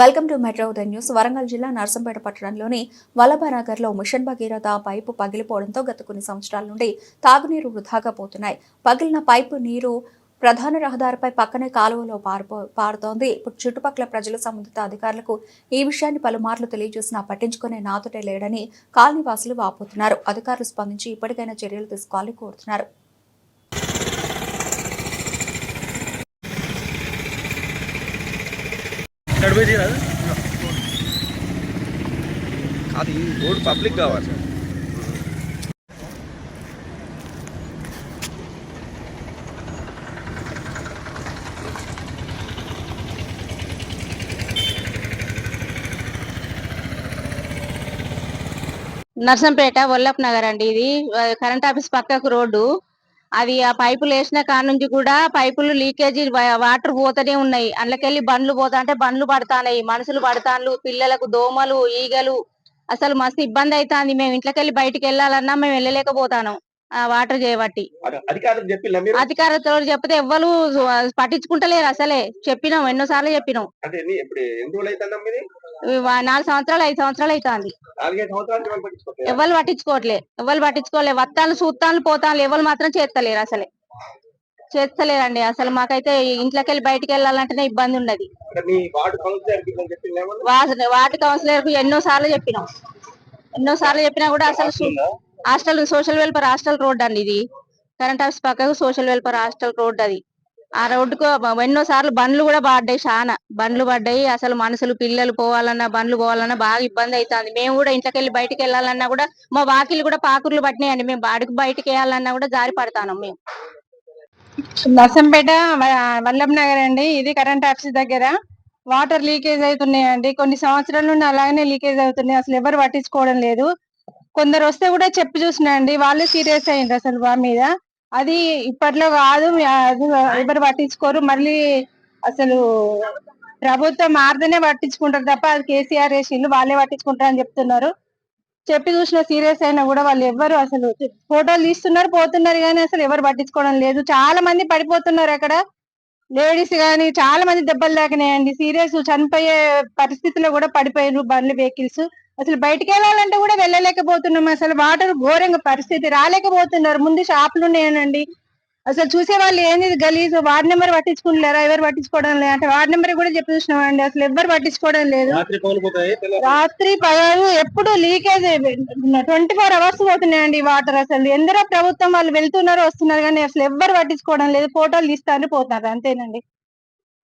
Welcome to metro Udayam news. Warangal జిల్లా నర్సంపేట పట్టణంలోని వల్లభనగర్లో మిషన్ భగీరథ పైపు పగిలిపోవడంతో గత కొన్ని సంవత్సరాల నుండి తాగునీరు వృధాగా పోతున్నాయి. పగిలిన పైపు నీరు ప్రధాన రహదారిపై పక్కనే కాలువలో పారిపో పారుతోంది. ఇప్పుడు చుట్టుపక్కల ప్రజలు సంబంధిత అధికారులకు ఈ విషయాన్ని పలుమార్లు తెలియజేసినా పట్టించుకునే నాతుటే లేడని కాలనీవాసులు వాపోతున్నారు. అధికారులు స్పందించి ఇప్పటికైనా చర్యలు తీసుకోవాలని కోరుతున్నారు. నడిపేది కాదు. కాదు ఈ రోడ్ పబ్లిక్ కావాలి. నర్సంపేట వల్లప్ నగర్ అండి ఇది. కరెంట్ ఆఫీస్ పక్కకు రోడ్డు. అది ఆ పైపులు వేసిన కాడ నుంచి కూడా పైపులు లీకేజీ వాటర్ పోతూనే ఉన్నాయి. అందులోకెళ్ళి బండ్లు పోతా అంటే బండ్లు పడతాన్నాయి. మనుషులు పడతాన్లు పిల్లలకు దోమలు ఈగలు. అసలు మస్తు ఇబ్బంది అవుతుంది మేము ఇంట్లోకెళ్ళి బయటికి వెళ్ళాలన్నా మేము వెళ్ళలేకపోతాను ఆ వాటర్ చేయబట్టి అధికారులతో చెప్తే ఎవ్వరు పట్టించుకుంటలేరు అసలే. చెప్పినాం ఎన్నోసార్లు చెప్పినాం. నాలుగు సంవత్సరాలు ఐదు సంవత్సరాలు అవుతుంది ఎవరు పట్టించుకోవట్లే ఎవరు పట్టించుకోలే. వత్తాలు సూత్తాలు పోతాలు ఎవరు మాత్రం చేస్తలేరు అసలే. చేస్తలేరండి అసలు మాకైతే ఇంట్లోకి వెళ్ళి బయటికి వెళ్ళాలంటేనే ఇబ్బంది మీ వార్డు కౌన్సిలర్కి ఎన్నో సార్లు చెప్పినాం. ఎన్నో సార్లు చెప్పినా కూడా అసలు hostel social welfare hostel road అండి ఇది. కరెంట్ ఆఫీస్ పక్కకు సోషల్ వెల్ఫేర్ హాస్టల్ రోడ్ అది ఆ రోడ్డుకు ఎన్నో సార్లు బండ్లు కూడా పడ్డాయి చాలా బండ్లు పడ్డాయి అసలు మనుషులు పిల్లలు పోవాలన్నా బండ్లు పోవాలన్నా బాగా ఇబ్బంది అవుతుంది మేము కూడా ఇంట్లోకి వెళ్ళి బయటికి వెళ్ళాలన్నా కూడా మా వాకిలు కూడా పాకుర్లు పట్టినాయండి. మేము బాడికి బయటకు వెళ్ళాలన్నా కూడా జారి పడతాను మేము. నర్సంపేట వల్లభ వల్లభ్ నగర్ అండి. ఇది కరెంట్ ఆఫీస్ దగ్గర. వాటర్ లీకేజ్ అవుతున్నాయండి. కొన్ని సంవత్సరాల నుండి అలాగనే లీకేజ్ అవుతున్నాయి. అసలు ఎవరు పట్టించుకోవడం లేదు. కొందరు వస్తే కూడా చెప్పి చూసినా అండి. వాళ్ళే సీరియస్ అయ్యింది అసలు వా మీద. అది ఇప్పట్లో కాదు అది ఎవరు పట్టించుకోరు. మళ్ళీ అసలు ప్రభుత్వం మారితేనే పట్టించుకుంటారు తప్ప అది కేసీఆర్ వేసిండ్రు వాళ్ళే పట్టించుకుంటారు అని చెప్తున్నారు. చెప్పి చూసిన సీరియస్ అయినా కూడా వాళ్ళు ఎవ్వరు అసలు ఫోటోలు తీస్తున్నారు పోతున్నారు కానీ అసలు ఎవరు పట్టించుకోవడం లేదు. చాలా మంది పడిపోతున్నారు అక్కడ. లేడీస్ కానీ చాలా మంది దెబ్బలు తాకినాయండి. సీరియస్ చనిపోయే పరిస్థితిలో కూడా పడిపోయారు బండ్లు వెహికల్స్. అసలు బయటికి వెళ్ళాలంటే కూడా వెళ్ళలేకపోతున్నాం. అసలు వాటర్ ఘోరంగా పరిస్థితి. రాలేకపోతున్నారు. ముందు షాపులు ఉన్నాయనండి. అసలు చూసే వాళ్ళు ఏంది గలీజ్? వార్డ్ నెంబర్ పట్టించుకుంటారా ఎవరు పట్టించుకోవడం లేదు. అంటే వార్డ్ నెంబర్ కూడా చెప్పి చూసినామండి. అసలు ఎవరు పట్టించుకోవడం లేదు. రాత్రి పగలు ఎప్పుడు లీకేజ్ ట్వంటీ ఫోర్ అవర్స్ పోతున్నాయండి వాటర్ అసలు. ఎందరో ప్రభుత్వం వాళ్ళు వెళ్తున్నారు వస్తున్నారు కానీ అసలు ఎవ్వరు పట్టించుకోవడం లేదు. ఫోటోలు తీస్తారు పోతున్నారు. అంతేనండి.